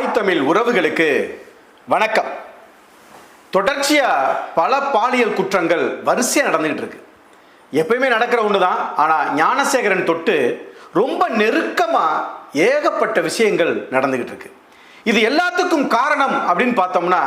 தாய் தமிழ் உறவுகளுக்கு வணக்கம். தொடர்ச்சியாக பல பாலியல் குற்றங்கள் வரிசையாக நடந்துகிட்டு இருக்கு. எப்பயுமே நடக்கிற ஒன்று தான் ஆனால் ஞானசேகரன் தொட்டு ரொம்ப நெருக்கமாக ஏகப்பட்ட விஷயங்கள் நடந்துகிட்டு இருக்கு. இது எல்லாத்துக்கும் காரணம் அப்படின்னு பார்த்தோம்னா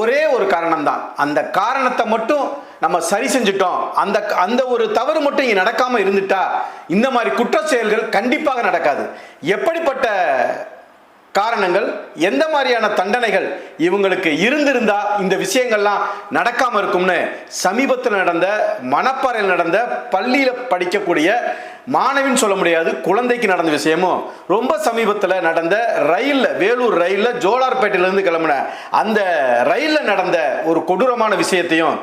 ஒரே ஒரு காரணம் தான் அந்த காரணத்தை மட்டும் நம்ம சரி செஞ்சுட்டோம். அந்த அந்த ஒரு தவறு மட்டும் இங்கே நடக்காமல் இருந்துட்டா இந்த மாதிரி குற்ற செயல்கள் கண்டிப்பாக நடக்காது. எப்படிப்பட்ட காரணங்கள் எந்த மாதிரியான தண்டனைகள் இவங்களுக்கு இருந்திருந்தா இந்த விஷயங்கள்லாம் நடக்காமல் இருக்கும்னு சமீபத்தில் நடந்த மணப்பாறையில் நடந்த பள்ளியில் படிக்கக்கூடிய மாணவின்னு சொல்ல முடியாது குழந்தைக்கு நடந்த விஷயமும் ரொம்ப சமீபத்தில் நடந்த ரயிலில் வேலூர் ரயிலில் ஜோலார்பேட்டையிலேருந்து கிளம்புன அந்த ரயிலில் நடந்த ஒரு கொடூரமான விஷயத்தையும்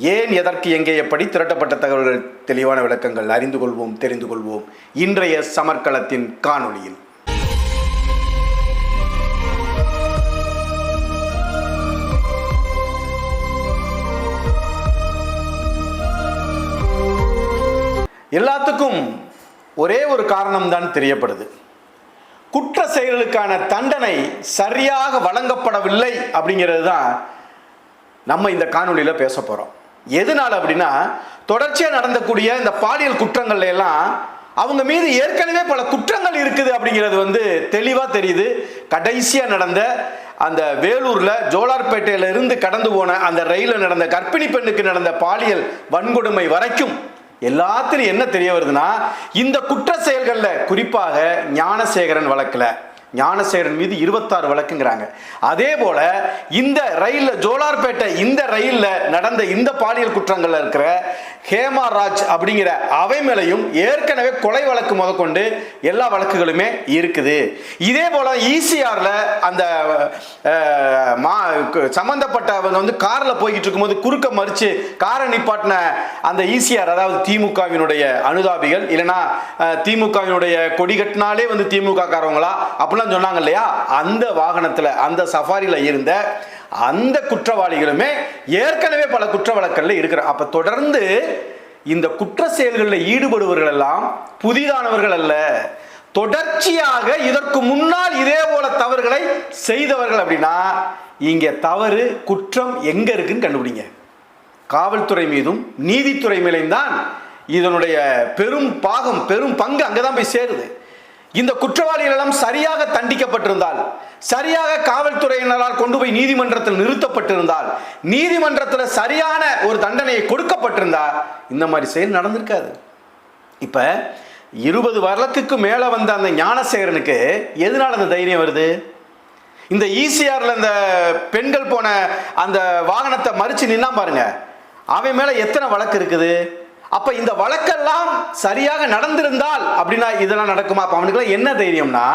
ஏன் எதற்கு எங்கே எப்படி திரட்டப்பட்ட தகவல்கள் தெளிவான விளக்கங்கள் அறிந்து கொள்வோம் தெரிந்து கொள்வோம் இன்றைய சமர்க்களத்தின் காணொளியில். எல்லாத்துக்கும் ஒரே ஒரு காரணம் தான் தெரியப்படுது. குற்ற செயல்களுக்கான தண்டனை சரியாக வழங்கப்படவில்லை அப்படிங்கிறது தான் நம்ம இந்த காணொலியில் பேச போகிறோம் எதனால் அப்படின்னா தொடர்ச்சியாக நடந்தக்கூடிய இந்த பாலியல் குற்றங்கள்ல எல்லாம் அவங்க மீது ஏற்கனவே பல குற்றங்கள் இருக்குது அப்படிங்கிறது வந்து தெளிவாக தெரியுது. கடைசியாக நடந்த அந்த வேலூரில் ஜோலார்பேட்டையில இருந்து கடந்து போன அந்த ரயிலில் நடந்த கர்ப்பிணி பெண்ணுக்கு நடந்த பாலியல் வன்கொடுமை வரைக்கும் எல்லாத்துலையும் என்ன தெரிய வருதுன்னா இந்த குற்ற செயல்களில் குறிப்பாக ஞானசேகரன் வழக்கில் ஞானசேகரன் மீது இருபத்தாறு வழக்குங்கிறாங்க. அதே போல இந்த ரயிலில் ஜோலார்பேட்டை இந்த ரயிலில் நடந்த இந்த பாலியல் குற்றங்கள்ல இருக்கிற ஹேமா ராஜ் அப்படிங்கிற அவை மேலையும் ஏற்கனவே கொலை வழக்கு முதற்கொண்டு எல்லா வழக்குகளுமே இருக்குது. இதே போல ஈசிஆர்ல அந்த அஹ், மா சம்பந்தப்பட்டவங்க வந்து கார்ல போய்கிட்டு இருக்கும்போது குறுக்க மறித்து காரை நிப்பாட்டின அந்த ஈசிஆர் அதாவது திமுகவினுடைய அனுதாபிகள் இல்லைன்னா திமுகவினுடைய கொடி கட்டினாலே வந்து திமுக காரவங்களா அப்படிலாம் சொன்னாங்க இல்லையா? அந்த வாகனத்துல அந்த சஃபாரில இருந்த அந்த குற்றவாளிகளுமே ஏற்கனவே பல குற்ற வழக்கல்ல இருக்கிற அப்ப தொடர்ந்து இந்த குற்ற செயல்களில் ஈடுபடுபவர்கள் எல்லாம் புதிதானவர்கள் அல்ல. தொடர்ச்சியாக இதற்கு முன்னால் இதே போல தவறுகளை செய்தவர்கள் அப்படின்னா இங்க தவறு குற்றம் எங்க இருக்குன்னு கண்டுபிடிங்க. காவல்துறை மீதும் நீதித்துறை மேலையும் தான் இதனுடைய பெரும் பாகம் பெரும் பங்கு அங்கதான் போய் சேருது. இந்த குற்றவாளிகள் எல்லாம் சரியாக தண்டிக்கப்பட்டிருந்தால் சரியாக காவல்துறையினரால் கொண்டு போய் நீதிமன்றத்தில் நிறுத்தப்பட்டிருந்தால் நீதிமன்றத்தில் சரியான ஒரு தண்டனையை கொடுக்கப்பட்டிருந்தா இந்த மாதிரி செயல் நடந்திருக்காது. இப்போ இருபது வருடத்துக்கு மேலே வந்த அந்த ஞானசேகரனுக்கு எதனால் அந்த தைரியம் வருது? இந்த ஈசிஆரில் இந்த பெண்கள் போன அந்த வாகனத்தை மறித்து நின்னா பாருங்க. அவன் மேலே எத்தனை வழக்கு இருக்குது? அப்ப இந்த வழக்கெல்லாம் சரியாக நடந்திருந்தால் அப்படின்னா இதெல்லாம் நடக்குமா? அப்ப அவனுக்குலாம் என்ன தைரியம்னா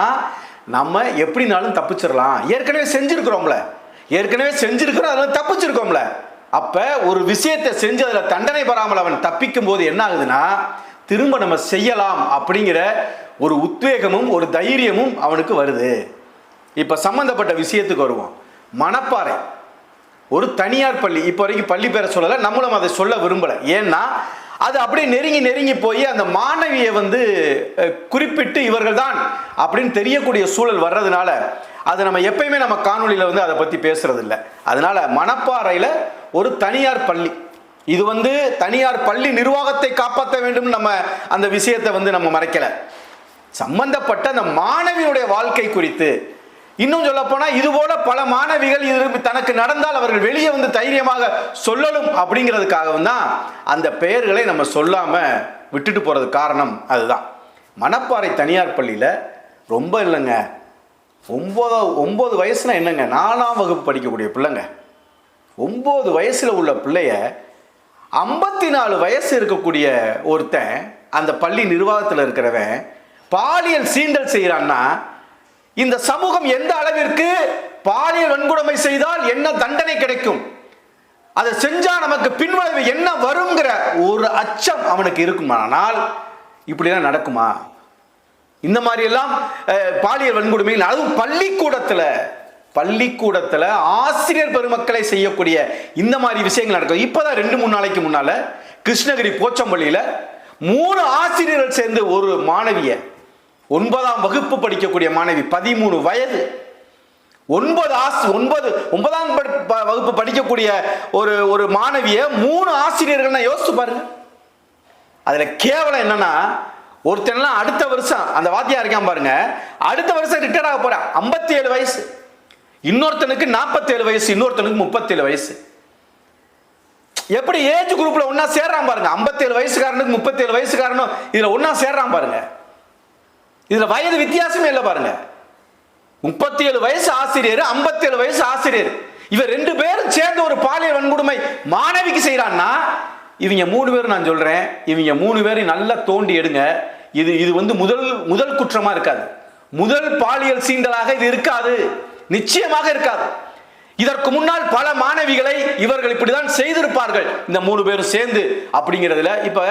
நம்ம எப்படினாலும் தப்பிச்சிடலாம். ஏற்கனவே செஞ்சிருக்கிறோம்ல. ஏற்கனவே செஞ்சிருக்கிறோம் அதில் தப்பிச்சிருக்கோம்ல. அப்ப ஒரு விஷயத்தை செஞ்சு அதில் தண்டனை பெறாமல் அவன் தப்பிக்கும் போது என்ன ஆகுதுன்னா திரும்ப நம்ம செய்யலாம் அப்படிங்கிற ஒரு உத்வேகமும் ஒரு தைரியமும் அவனுக்கு வருது. இப்போ சம்பந்தப்பட்ட விஷயத்துக்கு வருவோம். மணப்பாறை. ஒரு தனியார் பள்ளி இப்போ வரைக்கும் பள்ளி பேரை சொல்லலை நம்மளும் அதை சொல்ல விரும்பலை. ஏன்னா அது அப்படியே நெருங்கி நெருங்கி போய் அந்த மாணவியை வந்து குறிப்பிட்டு இவர்கள் தான் அப்படின்னு தெரியக்கூடிய சூழல் வர்றதுனால அது நம்ம எப்பயுமே நம்ம காணொலியில் வந்து அதை பற்றி பேசுறது இல்லை அதனால மணப்பாறையில் ஒரு தனியார் பள்ளி. இது வந்து தனியார் பள்ளி நிர்வாகத்தை காப்பாற்ற வேண்டும் நம்ம அந்த விஷயத்தை வந்து நம்ம மறைக்கலை. சம்பந்தப்பட்ட அந்த மாணவியுடைய வாழ்க்கை குறித்து இன்னும் சொல்ல போனா இது போல பல மாணவிகள் இது தனக்கு நடந்தால் அவர்கள் வெளியே வந்து தைரியமாக சொல்லலும் அப்படிங்கிறதுக்காகவும் தான் அந்த பெயர்களை நம்ம சொல்லாம விட்டுட்டு போறது காரணம் அதுதான். மணப்பாறை தனியார் பள்ளியில ரொம்ப இல்லைங்க. ஒன்பதோ ஒன்பது வயசுனா என்னங்க? நாலாம் வகுப்பு படிக்கக்கூடிய பிள்ளைங்க. ஒம்பது வயசுல உள்ள பிள்ளைய ஐம்பத்தி நாலு வயசு இருக்கக்கூடிய ஒருத்தன் அந்த பள்ளி நிர்வாகத்தில் இருக்கிறவன் பாலியல் சீண்டல் செய்கிறான்னா இந்த சமூகம் எந்த அளவிற்கு பாலியல் வன்கொடுமை செய்தால் என்ன தண்டனை கிடைக்கும்? அதை செஞ்சா நமக்கு பின்விளைவு என்ன வருங்கிற ஒரு அச்சம் அவனுக்கு இருக்குமானால் இப்படிலாம் நடக்குமா? இந்த மாதிரி எல்லாம் பாலியல் வன்கொடுமை அதுவும் பள்ளிக்கூடத்துல பள்ளிக்கூடத்துல ஆசிரியர் பெருமக்களை செய்யக்கூடிய இந்த மாதிரி விஷயங்கள் நடக்கும். இப்பதான் ரெண்டு மூணு நாளைக்கு முன்னால கிருஷ்ணகிரி போச்சம்பள்ளியில மூணு ஆசிரியர்கள் சேர்ந்து ஒரு மாணவியை ஒன்பதாம் வகுப்பு படிக்கக்கூடிய மாணவி பதிமூணு வயது. ஒன்பது ஆசி ஒன்பது ஒன்பதாம் படி- ப- வகுப்பு படிக்கக்கூடிய ஒரு ஒரு மாணவிய மூணு ஆசிரியர்கள் யோசிச்சு பாருங்க. அதுல கேவலம் என்னன்னா ஒருத்தன்லாம் அடுத்த வருஷம் அந்த வாத்தியா இருக்கான் பாருங்க அடுத்த வருஷம் ரிட்டையர் ஆக போறான். 57 ஏழு வயசு. இன்னொருத்தனுக்கு 47 வயசு இன்னொருத்தனுக்கு 37 வயசு. எப்படி ஏஜ் குரூப்ல ஒன்னா சேர்றான் பாருங்க. 57 வயசுக்காரனுக்கு 37 வயசுக்காரனும் இதுல ஒன்னா சேர்றான் பாருங்க. இதுல வயது வித்தியாசமே இல்லை பாருங்க. முப்பத்தி ஏழு வயசு ஆசிரியர் 57 வயசு ஆசிரியர். இவர் ரெண்டு பேரும் சேர்ந்து ஒரு பாலியல் வன்கொடுமை மாணவிக்கு செய்யறான்னா இவங்க மூணு பேரும் நான் சொல்றேன் இவங்க மூணு பேரும் நல்லா தோண்டி எடுங்க. இது இது வந்து முதல் முதல் குற்றமா இருக்காது. முதல் பாலியல் சீண்டலாக இது இருக்காது. நிச்சயமாக இருக்காது. இதற்கு முன்னால் பல மாணவிகளை இவர்கள் இப்படிதான் செய்திருப்பார்கள். இந்த மூணு பேரும் சேர்ந்து அப்படிங்கிறதுல இப்ப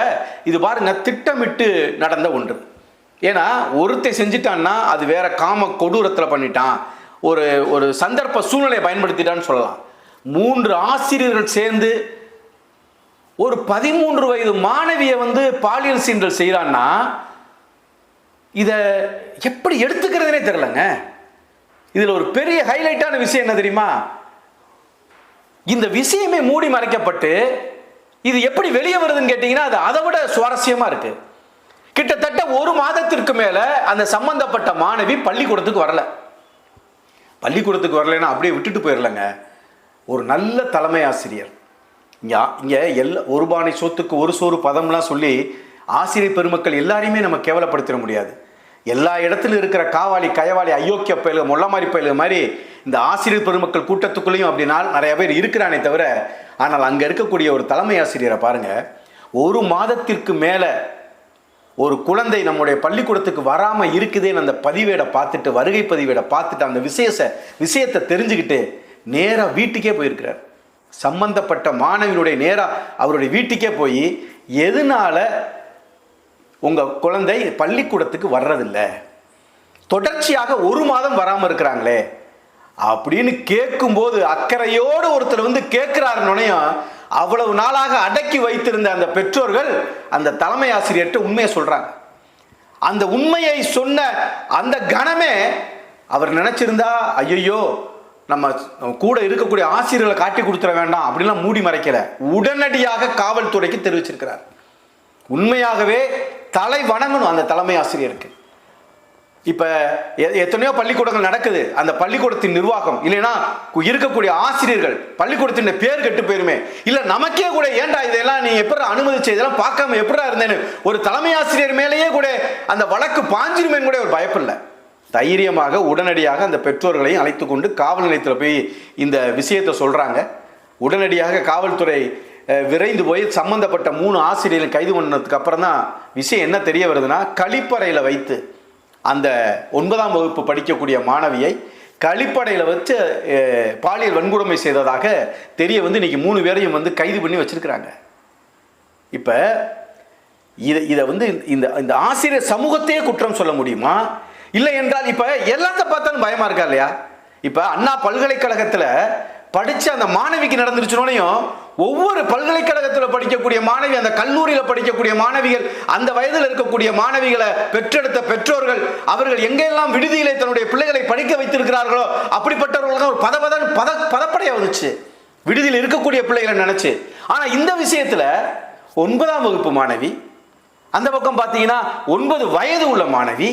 இது பாருங்க திட்டமிட்டு நடந்த ஒன்று. ஏன்னா ஒருத்தை செஞ்சிட்டான்னா அது வேற காம கொடூரத்தில் பண்ணிட்டான். ஒரு ஒரு சந்தர்ப்ப சூழ்நிலையை பயன்படுத்திட்டான்னு சொல்லலாம். மூன்று ஆசிரியர்கள் சேர்ந்து ஒரு பதிமூன்று வயது மாணவியை வந்து பாலியல் சீண்டல் செய்கிறான்னா இதை எப்படி எடுத்துக்கிறதுனே தெரிலங்க இதில் ஒரு பெரிய ஹைலைட்டான விஷயம் என்ன தெரியுமா? இந்த விஷயமே மூடி மறைக்கப்பட்டு இது எப்படி வெளியே வருதுன்னு கேட்டிங்கன்னா அது அதை விட சுவாரஸ்யமாக இருக்குது கிட்டத்தட்ட ஒரு மாதத்திற்கு மேலே அந்த சம்பந்தப்பட்ட மாணவி பள்ளிக்கூடத்துக்கு வரல. பள்ளிக்கூடத்துக்கு வரலைன்னா அப்படியே விட்டுட்டு போயிடலங்க ஒரு நல்ல தலைமை ஆசிரியர். இங்கே இங்கே எல்லா ஒரு பானை சொத்துக்கு ஒரு சோறு பதம்லாம் சொல்லி ஆசிரியர் பெருமக்கள் எல்லாரையுமே நம்ம கேவலப்படுத்திட முடியாது. எல்லா இடத்துல இருக்கிற காவாலி கயவாளி அயோக்கிய பயில்கள் மொல்லமாரி மாதிரி மாதிரி இந்த ஆசிரியர் பெருமக்கள் கூட்டத்துக்குள்ளேயும் அப்படின்னா நிறைய பேர் இருக்கிறானே தவிர ஆனால் அங்கே இருக்கக்கூடிய ஒரு தலைமை ஆசிரியரை பாருங்கள் ஒரு மாதத்திற்கு மேலே ஒரு குழந்தை நம்முடைய பள்ளிக்கூடத்துக்கு வராமல் இருக்குதேன்னு அந்த பதிவேடை பார்த்துட்டு வருகை பதிவேடை பார்த்துட்டு அந்த விசேஷ விஷயத்தை தெரிஞ்சுக்கிட்டு நேராக வீட்டுக்கே போயிருக்கிறார். சம்பந்தப்பட்ட மாணவியினுடைய நேராக அவருடைய வீட்டுக்கே போய் எதனால உங்கள் குழந்தை பள்ளிக்கூடத்துக்கு வர்றதில்ல? தொடர்ச்சியாக ஒரு மாதம் வராமல் இருக்கிறாங்களே? அப்படின்னு கேட்கும்போது அக்கறையோடு ஒருத்தர் வந்து கேட்கிறாருன்னொன்னையும் அவ்வளவு நாளாக அடக்கி வைத்திருந்த அந்த பெற்றோர்கள் அந்த தலைமை ஆசிரியர்கிட்ட உண்மையை சொல்றாங்க. அந்த உண்மையை சொன்ன அந்த கணமே அவர் நினைச்சிருந்தா ஐயோ நம்ம கூட இருக்கக்கூடிய ஆசிரியர்களை காட்டி கொடுத்துட வேண்டாம் அப்படிலாம் மூடி மறைக்கல. உடனடியாக காவல்துறைக்கு தெரிவிச்சிருக்கிறார். உண்மையாகவே தலை வணங்கணும் அந்த தலைமை ஆசிரியருக்கு. இப்போ எ- எத்தனையோ பள்ளிக்கூடங்கள் நடக்குது. அந்த பள்ளிக்கூடத்தின் நிர்வாகம் இல்லைன்னா இருக்கக்கூடிய ஆசிரியர்கள் பள்ளிக்கூடத்தின் பேர் கெட்டு போயிருமே. இல்லை நமக்கே கூட ஏன்டா இதெல்லாம் நீ எப்படி அனுமதிச்ச? இதெல்லாம் பார்க்காம எப்படா இருந்தேன்னு? ஒரு தலைமை ஆசிரியர் மேலேயே கூட அந்த வழக்கு பாஞ்சிருமேன்னு கூட ஒரு பயப்பில்லை. தைரியமாக உடனடியாக அந்த பெற்றோர்களையும் அழைத்து கொண்டு காவல் நிலையத்தில் போய் இந்த விஷயத்தை சொல்கிறாங்க உடனடியாக காவல்துறை விரைந்து போய் சம்பந்தப்பட்ட மூணு ஆசிரியர்கள் கைது பண்ணதுக்கு அப்புறம் தான் விஷயம் என்ன தெரிய வருதுன்னா கழிப்பறையில் வைத்து அந்த ஒன்பதாம் வகுப்பு படிக்கக்கூடிய மாணவியை கழிப்படையில் வச்சு பாலியல் வன்கொடுமை செய்ததாக தெரிய வந்து இன்றைக்கி மூணு பேரையும் வந்து கைது பண்ணி வச்சிருக்கிறாங்க. இப்போ இதை இதை வந்து இந்த இந்த ஆசிரியர் சமூகத்தையே குற்றம் சொல்ல முடியுமா? இல்லை என்றால் இப்போ எல்லாத்த பார்த்தாலும் பயமாக இருக்கா இல்லையா? இப்போ அண்ணா பல்கலைக்கழகத்தில் படித்து அந்த மாணவிக்கு நடந்துருச்சுனோனையும் ஒவ்வொரு பல்கலைக்கழகத்தில் படிக்கக்கூடிய மாணவி அந்த கல்லூரியில் படிக்கக்கூடிய மாணவிகள் அந்த வயதில் இருக்கக்கூடிய மாணவிகளை பெற்றெடுத்த பெற்றோர்கள் அவர்கள் எங்கெல்லாம் விடுதியிலே தன்னுடைய பிள்ளைகளை படிக்க வைத்திருக்கிறார்களோ அப்படிப்பட்டவர்களுக்கு ஒரு பதபதன் பத பதப்படையா வந்துச்சு விடுதியில் இருக்கக்கூடிய பிள்ளைகளை நினைச்சு. ஆனா இந்த விஷயத்துல ஒன்பதாம் வகுப்பு மாணவி அந்த பக்கம் பார்த்தீங்கன்னா ஒன்பது வயது உள்ள மாணவி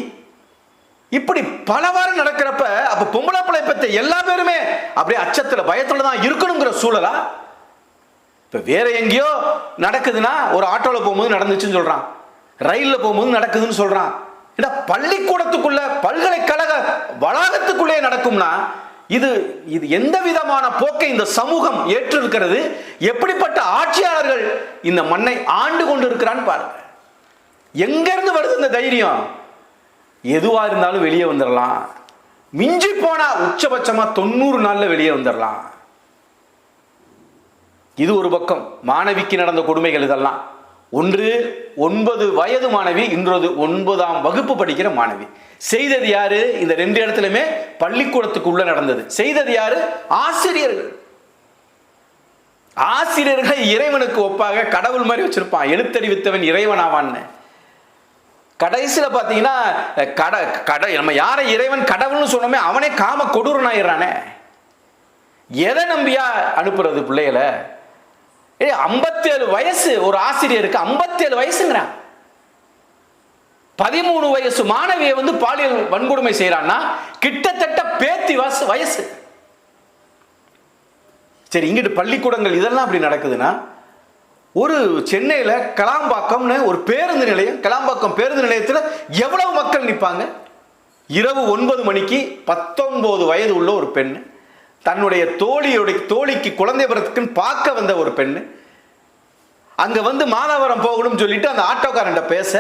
இப்படி பலவாறு நடக்கிறப்ப அப்ப பொம்பளை பிள்ளை பெற்ற எல்லா பேருமே அப்படியே அச்சத்துல பயத்துல தான் இருக்கணுங்கிற சூழலா இப்போ வேற எங்கேயோ நடக்குதுன்னா ஒரு ஆட்டோவில் போகும்போது நடந்துச்சுன்னு சொல்கிறான் ரயிலில் போகும்போது நடக்குதுன்னு சொல்கிறான் ஏடா பள்ளிக்கூடத்துக்குள்ள பல்கலைக்கழக வளாகத்துக்குள்ளே நடக்கும்னா இது இது எந்த விதமான போக்கை இந்த சமூகம் ஏற்றிருக்கிறது? எப்படிப்பட்ட ஆட்சியாளர்கள் இந்த மண்ணை ஆண்டு கொண்டு இருக்கிறான்னு பாருங்க. எங்கேருந்து வருது இந்த தைரியம்? எதுவாக இருந்தாலும் வெளியே வந்துடலாம் மிஞ்சி போனால் உச்சபட்சமாக தொண்ணூறு நாளில் வெளியே வந்துடலாம் இது ஒரு பக்கம் மாணவிக்கு நடந்த கொடுமைகள் இதெல்லாம். ஒன்று ஒன்பது வயது மாணவி இன்றது ஒன்பதாம் வகுப்பு படிக்கிற மாணவி. செய்தது யாரு? இந்த ரெண்டு இடத்துலையுமே பள்ளிக்கூடத்துக்கு உள்ள நடந்தது. செய்தது யாரு? ஆசிரியர்கள். ஆசிரியர்களை இறைவனுக்கு ஒப்பாக கடவுள் மாதிரி வச்சிருப்பான். எழுத்தறிவித்தவன் இறைவன் ஆவான்னு. கடைசியில் பார்த்தீங்கன்னா கட கட நம்ம யாரை இறைவன் கடவுள்னு சொன்னோமே அவனே காம கொடூரனாயிடுறானே. எதை நம்பியா அனுப்புறது பிள்ளைகளை? ஐம்பத்தேழு வயசு ஒரு ஆசிரியருக்கு ஐம்பத்தேழு வயசுங்கிறான். பதிமூணு வயசு மாணவியை வந்து பாலியல் வன்கொடுமை செய்யறான்னா கிட்டத்தட்ட பேத்தி வயசு வயசு. சரி இங்கிட்டு பள்ளிக்கூடங்கள் இதெல்லாம் அப்படி நடக்குதுன்னா ஒரு சென்னையில் கலாம்பாக்கம்னு ஒரு பேருந்து நிலையம் கலாம்பாக்கம் பேருந்து நிலையத்தில் எவ்வளவு மக்கள் நிற்பாங்க இரவு ஒன்பது மணிக்கு பத்தொன்பது வயது உள்ள ஒரு பெண் தன்னுடைய தோழியுடைய தோழிக்கு குழந்தை பிறத்துக்குன்னு பார்க்க வந்த ஒரு பெண் அங்கே வந்து மாதவரம் போகணும்னு சொல்லிட்டு அந்த ஆட்டோக்காரன்ட்ட பேச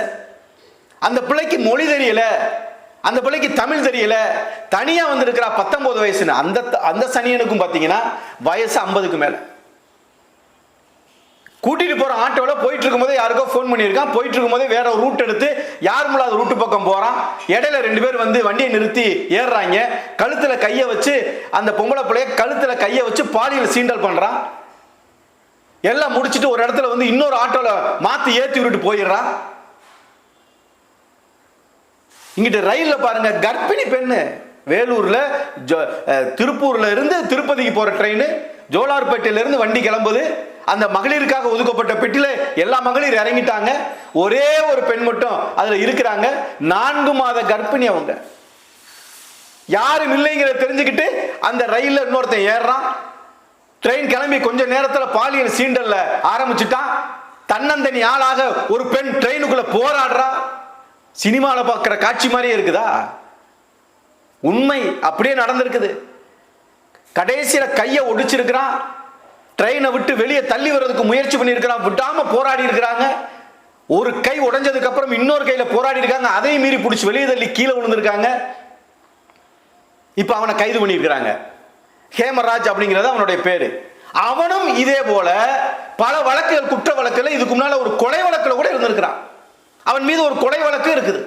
அந்த பிள்ளைக்கு மொழி தெரியல அந்த பிள்ளைக்கு தமிழ் தெரியல தனியாக வந்திருக்கிறா பத்தொன்பது வயசுன்னு. அந்த அந்த சனியனுக்கும் பார்த்தீங்கன்னா வயசு ஐம்பதுக்கு மேலே. கூட்டிட்டு போற ஆட்டோல போயிட்டு இருக்கும்போது யாருக்கோ ஃபோன் பண்ணியிருக்கான். போயிட்டு இருக்கும்போது வேற ஒரு ரூட் எடுத்து யாரும் இல்லாத ரூட்டு பக்கம் போறான். இடையில ரெண்டு பேர் வந்து வண்டியை நிறுத்தி ஏறுறாங்க. கழுத்துல கையை வச்சு அந்த பொம்பளை பிள்ளைய கழுத்துல கையை வச்சு பாலியல் சீண்டல் பண்றான். எல்லாம் முடிச்சிட்டு ஒரு இடத்துல வந்து இன்னொரு ஆட்டோல மாத்தி ஏத்தி விட்டுட்டு போயிடுறான். இங்கிட்டு ரயில்ல பாருங்க கர்ப்பிணி பெண்ணு. வேலூர்ல திருப்பூர்ல இருந்து திருப்பதிக்கு போற ட்ரெயின் ஜோலார்பேட்டையில இருந்து வண்டி கிளம்புது. அந்த மகளிருக்காக ஒதுக்கப்பட்ட பெட்டியில் எல்லா மகளிர் இறங்கிட்டாங்க. ஒரே ஒரு பெண் மட்டும் அதில் இருக்கிறாங்க. நான்கு மாத கர்ப்பிணி அவங்க. யாரும் இல்லைங்கிறத தெரிஞ்சுக்கிட்டு அந்த ரயிலில் இன்னொருத்தன் ஏறுறான். ட்ரெயின் கிளம்பி கொஞ்ச நேரத்தில் பாலியல் சீண்டல்ல ஆரம்பிச்சுட்டான். தன்னந்தனி ஆளாக ஒரு பெண் ட்ரெயினுக்குள்ள போராடுறா. சினிமாவில் பார்க்குற காட்சி மாதிரியே இருக்குதா? உண்மை அப்படியே நடந்திருக்குது. கடைசியில் கையை ஒடிச்சிருக்கிறான். ட்ரெயினை விட்டு வெளியே தள்ளி வர்றதுக்கு முயற்சி பண்ணியிருக்கிறான் விட்டாமல் போராடி இருக்கிறாங்க. ஒரு கை உடஞ்சதுக்கு அப்புறம் இன்னொரு கையில் போராடி இருக்காங்க. அதையும் மீறி பிடிச்சி வெளியே தள்ளி கீழே விழுந்திருக்காங்க. இப்போ அவனை கைது பண்ணியிருக்கிறாங்க. ஹேமராஜ் அப்படிங்கிறது அவனுடைய பேர். அவனும் இதே போல பல வழக்குகள் குற்ற வழக்குல இதுக்கு முன்னால ஒரு கொலை வழக்குல கூட இருந்திருக்கிறான். அவன் மீது ஒரு கொலை வழக்கு இருக்குது.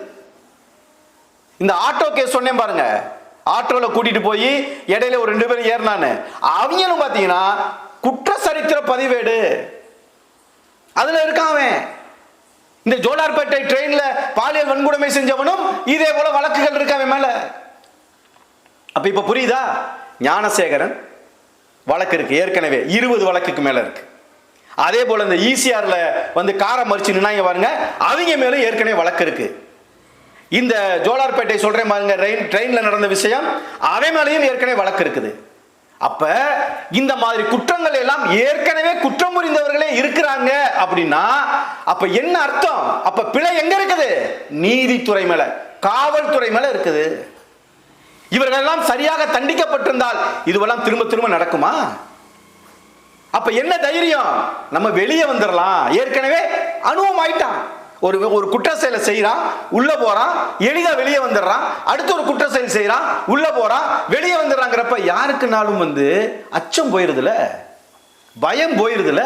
இந்த ஆட்டோ கேஸ் சொன்னேன் பாருங்க. ஆட்டோவில் கூட்டிட்டு போய் இடையில ஒரு ரெண்டு பேரும் ஏறினான்னு. அவங்களும் பார்த்தீங்கன்னா குற்ற சரித்திர பதிவேடு. அதுல இருக்கான் அவன். இந்த ஜோலார்பேட்டை ட்ரெயின்ல பாலியல் வன்கொடுமை செஞ்சவனும் இதே போல வழக்குகள் இருக்காவே அவன் மேல. அப்ப இப்ப புரியுதா? ஞானசேகரன் வழக்கு இருக்கு. ஏற்கனவே இருபது வழக்குக்கு மேல இருக்கு. அதே போல இந்த ஈசிஆர்ல வந்து காரை மறிச்சு நின்னாங்க பாருங்க. அவங்க மேல ஏற்கனவே வழக்கு இருக்கு. இந்த ஜோலார்பேட்டை சொல்றேன் பாருங்க ரயில் ட்ரெயின்ல நடந்த விஷயம் அவன் மேலேயும் ஏற்கனவே வழக்கு இருக்குது. அப்ப இந்த மாதிரி குற்றங்கள் எல்லாம் ஏற்கனவே குற்றம் புரிந்தவர்களே இருக்கிறாங்க அப்படின்னா அப்ப என்ன அர்த்தம்? அப்ப பிழை எங்க இருக்குது? நீதித்துறை மேல காவல்துறை மேல இருக்குது. இவர்கள் எல்லாம் சரியாக தண்டிக்கப்பட்டிருந்தால் இதுவெல்லாம் திரும்ப திரும்ப நடக்குமா? அப்ப என்ன தைரியம்? நம்ம வெளியே வந்துடலாம் ஏற்கனவே அனுபவம் ஆயிட்டான். ஒரு ஒரு குற்ற செயலை செய்யறான் உள்ள போறான் எளிதா வெளியே வந்துடுறான் அடுத்து ஒரு குற்ற செயல் செய்யறான் உள்ள போறான் வெளியே வந்துடுறாங்கிறப்ப யாருக்குனாலும் வந்து அச்சம் போயிருதுல? பயம் போயிருதுல?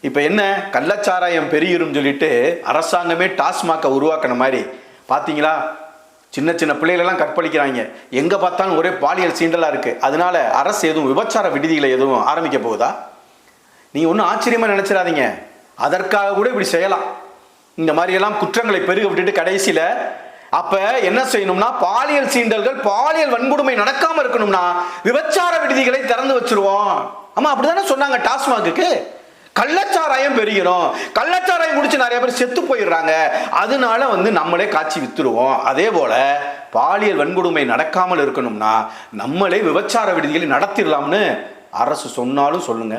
இப்ப என்ன? கள்ளச்சாராயம் பெரியிரும் சொல்லிட்டு அரசாங்கமே டாஸ்மாக்கை உருவாக்கின மாதிரி. பாத்தீங்களா? சின்ன சின்ன பிள்ளைகளெல்லாம் கற்பழிக்கிறாங்க எங்க பார்த்தாலும் ஒரே பாலியல் சீண்டலா இருக்கு. அதனால அரசு எதுவும் விபச்சார விடுதிகளை எதுவும் ஆரம்பிக்க போகுதா? நீங்க ஒன்றும் ஆச்சரியமா நினைச்சிடாதீங்க. அதற்காக கூட இப்படி செய்யலாம். இந்த மாதிரி எல்லாம் குற்றங்களை பெருக விட்டுட்டு கடைசியில அப்ப என்ன செய்யணும்னா பாலியல் சீண்டல்கள் பாலியல் வன்கொடுமை நடக்காம இருக்கணும்னா விபச்சார விடுதிகளை திறந்து வச்சிருவோம். ஆமா அப்படிதானே சொன்னாங்க டாஸ்மாகுக்கு. கள்ளச்சாராயம் பெருகிறோம் கள்ளச்சாராயம் குடிச்சு நிறைய பேர் செத்து போயிடுறாங்க. அதனால வந்து நம்மளே காட்சி வித்துருவோம். அதே போல பாலியல் வன்கொடுமை நடக்காமல் இருக்கணும்னா நம்மளே விபச்சார விடுதிகளை நடத்திடலாம்னு அரசு சொன்னாலும் சொல்லுங்க.